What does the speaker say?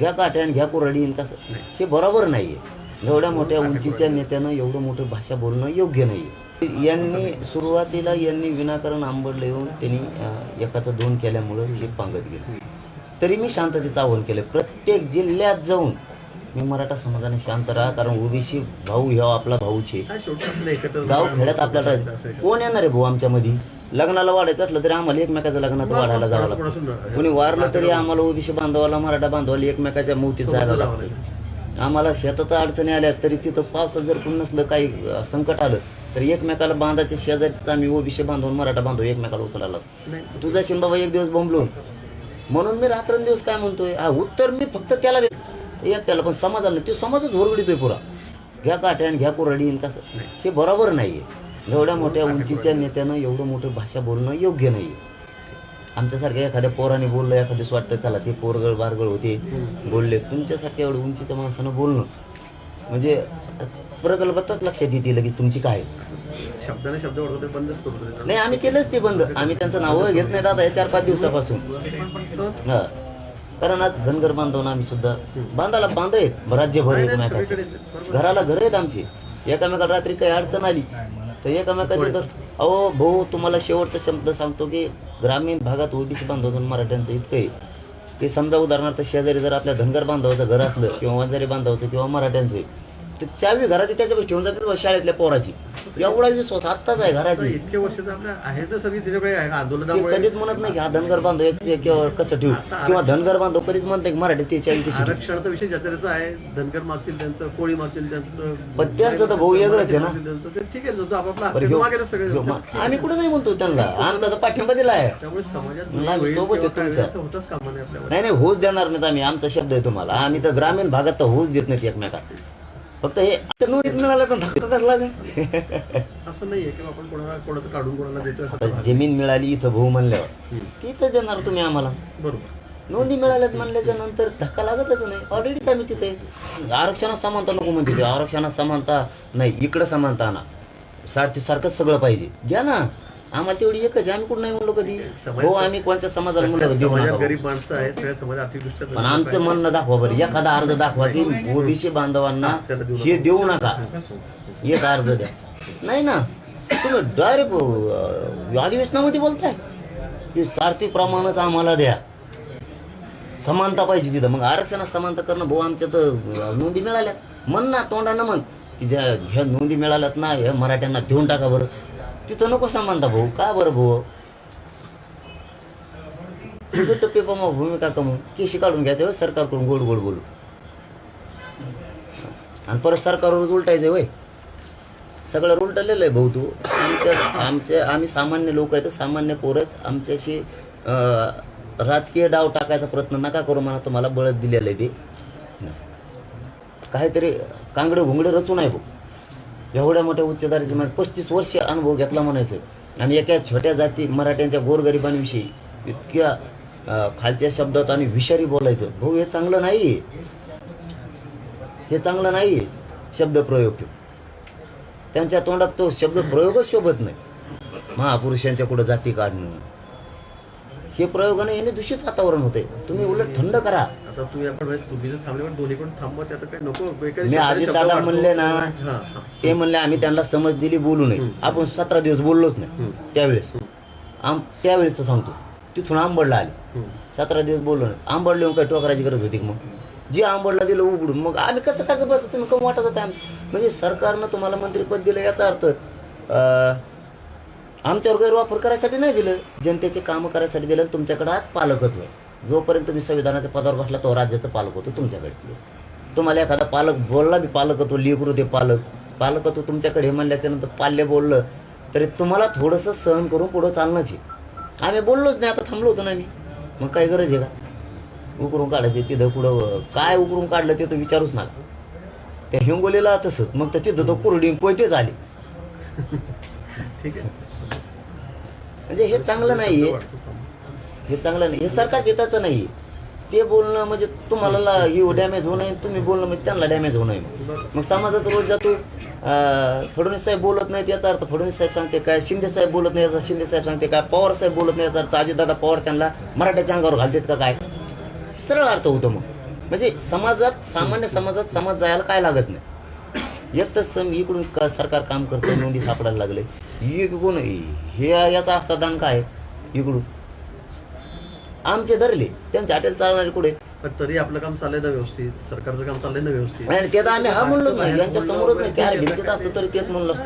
घ्या काठ्यान घ्या कुरडीन कसं. हे बरोबर नाहीये. एवढ्या मोठ्या उंचीच्या नेत्यानं एवढं मोठं भाषा बोलणं योग्य नाहीये. यांनी सुरुवातीला यांनी विनाकारण आंबडलं येऊन त्यांनी एकाचं दोन केल्यामुळं हे पांगत गेलं. तरी मी शांततेचं आवाहन केलं. प्रत्येक जिल्ह्यात जाऊन मी मराठा समाजाने शांत राहा कारण ओबीसी भाऊ ह्या आपला भाऊच आहे. गाव खेड्यात आपल्याला आहे? कोण येणार आहे भाऊ आमच्या मध्ये लग्नाला वाढायचं असलं तरी आम्हाला एकमेकाच्या लग्नात वाढायला जावं लागतं. कोणी वारलं तरी आम्हाला ओबीसी बांधवाला मराठा बांधवाला एकमेकाच्या मोतीत जायला लागतं. आम्हाला शेतात अडचणी आल्या तरी तिथं पावसात जर कोण नसलं काही संकट आलं तर एकमेकाला बांधायच्या शेजारीच आम्ही ओबीसी बांधून मराठा बांधव एकमेकाला उचलायला तुझा बाबा एक दिवस बोंबलो म्हणून मी रात्रंदिवस काय म्हणतोय हा उत्तर मी फक्त त्याला देतो. एकट्याला पण समाजाला. तो समाजच होरगडीतोय पुरा. घ्या काठ्यान घ्या कुरडीन कसं. हे बरोबर नाहीये. एवढ्या मोठ्या उंचीच्या नेत्यानं एवढं मोठं भाषा बोलणं योग्य नाहीये. आमच्यासारख्या एखाद्या पोराने बोललं एखाद्याच वाटतं चला ते पोरगळ बारगळ होते. बोलले. तुमच्यासारख्या एवढं उंचीच्या माणसानं बोलणं. म्हणजे प्रकल्पातच लक्षात येते लगेच तुमची काय. शब्दाने शब्द ओळखतो ते बंदच करू दे. नाही आम्ही केलंच ते बंद. आम्ही त्यांचं नाव घेत नाही दादा या चार पाच दिवसापासून हा. कारण आज धनगर बांधवना आम्ही सुद्धा. बांधाला बांध आहेत राज्यभर नाही, नाही, एकमेकाचे. घराला घर आहेत आमची. एकामेकाला रात्री काही अडचण आली तर एकामेकाचे तर अहो भाऊ तुम्हाला शेवटचा शब्द सांगतो की ग्रामीण भागात ओबीसी बांधव मराठ्यांचं इतकं आहे ते समजा उदाहरणार्थ शेजारी जर आपल्या धनगर बांधवाचं घर असलं किंवा वंजारी बांधवाचं किंवा मराठ्यांचं तर चावी घराची त्याच्यापाशी ठेवून जाते शाळेतल्या पोराची. एवढा विश्वास आत्ताच आहे घराची. इतके वर्ष आहे तर सगळी त्याच्याकडे आहे ते आंदोलनामुळे. कधीच म्हणत नाही की हा धनगर बांधव कसं ठेवू? किंवा धनगर बांधव कधीच म्हणत नाही मराठी ते चावी कशी ठेवू. आरक्षणाचा विषय ज्याचा आहे धनगर मागतील त्यांचं कोळी मागतील त्यांचं पण त्यांचं तर भाऊ वेगळंच आहे ना. ठीक आहे आम्ही कुठं नाही म्हणतो त्यांना आमचा तर पाठिंबा दिला आहे. त्यामुळे समाजात नाही, सोबत होतच कामा नाही नाही नाही होऊच देणार नाहीत आम्ही आमचा शब्द आहे तुम्हाला. आम्ही तर ग्रामीण भागात तर होऊच देत नाहीत एकमेकात फक्त हे आता नोटीस मिळालं तर धक्का कसला लागेल असं नाहीये की आपण कोणाला कोणाचं काढून कोणाला असं तर जमीन मिळाली इथं भाऊ म्हणल्यावर. तिथं देणार तुम्ही आम्हाला. बरोबर. नोंदी मिळाल्यात म्हणल्याच्या नंतर धक्का लागतच नाही. ऑलरेडी आम्ही तिथे आरक्षणात समानता नको म्हणते आरक्षणात समानता नाही. इकडं समानता आणा. सारखी सारखंच सगळं पाहिजे. घ्या ना. आम्हाला तेवढी एकच आहे. आम्ही कुठं नाही म्हणलो कधी? समाज- हो आम्ही कोणत्या समाजाला म्हणलो समाजात गरीब माणसं आहेत सगळ्या पण आमचं म्हणणं दाखवा बरं. एखादा अर्ज दाखवा की ओबीसी बांधवांना हे. देऊ नका. एक अर्ज द्या. नाही ना. तुम्ही डायरेक्ट अधिवेशनामध्ये बोलताय. की सारथी प्रमाणच आम्हाला द्या. समानता पाहिजे तिथं. मग आरक्षणात समानता करणं भाऊ आमच्या तर नोंदी मिळाल्या म्हण ना तोंडानं म्हण. की ज्या ह्या नोंदी मिळाल्यात ना ह्या मराठ्यांना देऊन टाका बरं. तिथं नको समानता भाऊ. का बरं भाऊ? तुझं टप्पे पमा भूमिका कमवून केशी काढून घ्यायचं होय सरकारकडून गोड गोड बोलू आणि परत सरकारवर उलटायचं वय सगळं उलटलेलं आहे भाऊ तू. आमच्या आमच्या आम्ही सामान्य लोक आहेत सामान्य पोरत आमच्याशी राजकीय डाव टाकायचा प्रयत्न नका करू मला तुम्हाला बळच दिलेलं आहे ते. काहीतरी कांगडे घुंगडे रचून आहे भाऊ. एवढ्या मोठ्या उच्च दाराचे म्हणजे पस्तीस वर्ष अनुभव घेतला म्हणायचं. आणि एका छोट्या जाती मराठ्यांच्या गोरगरिबांविषयी इतक्या खालच्या शब्दात आणि विषारी बोलायचं. भाऊ हे चांगलं नाही हे चांगलं नाही शब्द प्रयोग तो. त्यांच्या तोंडात तो शब्द प्रयोगच शोभत नाही. महापुरुषांच्या कुठं जाती काढणं? हे प्रयोगाने याने दूषित वातावरण होते. तुम्ही उलट थंड करा. आता तुम्ही आपण तुम्ही जर थांबले पण दोन्ही पण थांबवत आता काही नको. बेकारी मी आधी दादा. म्हणले ना. ते म्हणले आम्ही त्यांना समज दिली बोलू नये. आपण सतरा दिवस बोललोच नाही. त्यावेळेस. आम त्यावेळेस सांगतो. तिथून आंबडला आले. सतरा दिवस बोललो नाही. आंबडले येऊन काय टोकराची गरज होती मग? जे आंबडला दिलं उघडून. मग आम्ही कसं काय बस? तुम्ही कम वाटत होता म्हणजे सरकारनं तुम्हाला मंत्रीपद दिलं याचा अर्थ आमच्यावर गैरवापर करायसाठी नाही दिलं. जनतेचे कामं करायसाठी दिलं. तुमच्याकडे आज पालकत्व आहे जोपर्यंत तुम्ही संविधानाच्या पदावर बसला तो राज्याचं पालक होतो तुमच्याकडे. तुम्हाला एखादा पालक बोलला बी पालकत्व लेकरू ते पालक. पालकत्व तुमच्याकडे हे म्हणल्याच्या नंतर पाल्य बोललं तरी तुम्हाला थोडंसं सहन करून पुढं चालणंच आहे. आम्ही बोललोच नाही आता थांबलो होतो ना आम्ही. मग काय गरज आहे का? उकरून काढायचे तिथं कुठं काय उकरून काढलं ते तर विचारूच नका. त्या हिंगोलीला तसंच. मग तर तिथं तो कुरडी कोयतेच आली ठीक आहे. म्हणजे हे चांगलं थांब. हे चांगलं नाही हे सरकार हिताचं नाही ते बोलणं म्हणजे तुम्हाला ला- हे डॅमेज होऊ नये तुम्ही बोलणं म्हणजे त्यांना डॅमेज होऊ नये. मग समाजात रोज जातो. फडणवीस साहेब बोलत नाहीत याचा अर्थ फडणवीस साहेब सांगते काय शिंदे साहेब बोलत नाही याचा शिंदे साहेब सांगते काय पवार साहेब बोलत नाही याचा अर्थ अजितदादा पवार त्यांना मराठ्याच्या अंगावर घालतात का काय? सरळ अर्थ होतो मग. म्हणजे समाजात सामान्य समाजात समाज जायला काय लागत नाही. एक तर सम इकडून का- सरकार काम करतं नोंदी सापडायला लागले. इकडून हे याचा असता दान काय इकडून. आमचे धरले त्यांचे हॉटेल चालणारे कुठे? पण तरी आपलं काम चाललंय ना व्यवस्थित सरकारचं काम चाललंय ना व्यवस्थित. आणि ते तर आम्ही हा म्हणलो नाही यांच्या समोरच नाही चार भिंतीत असतो तरी तेच म्हणलं.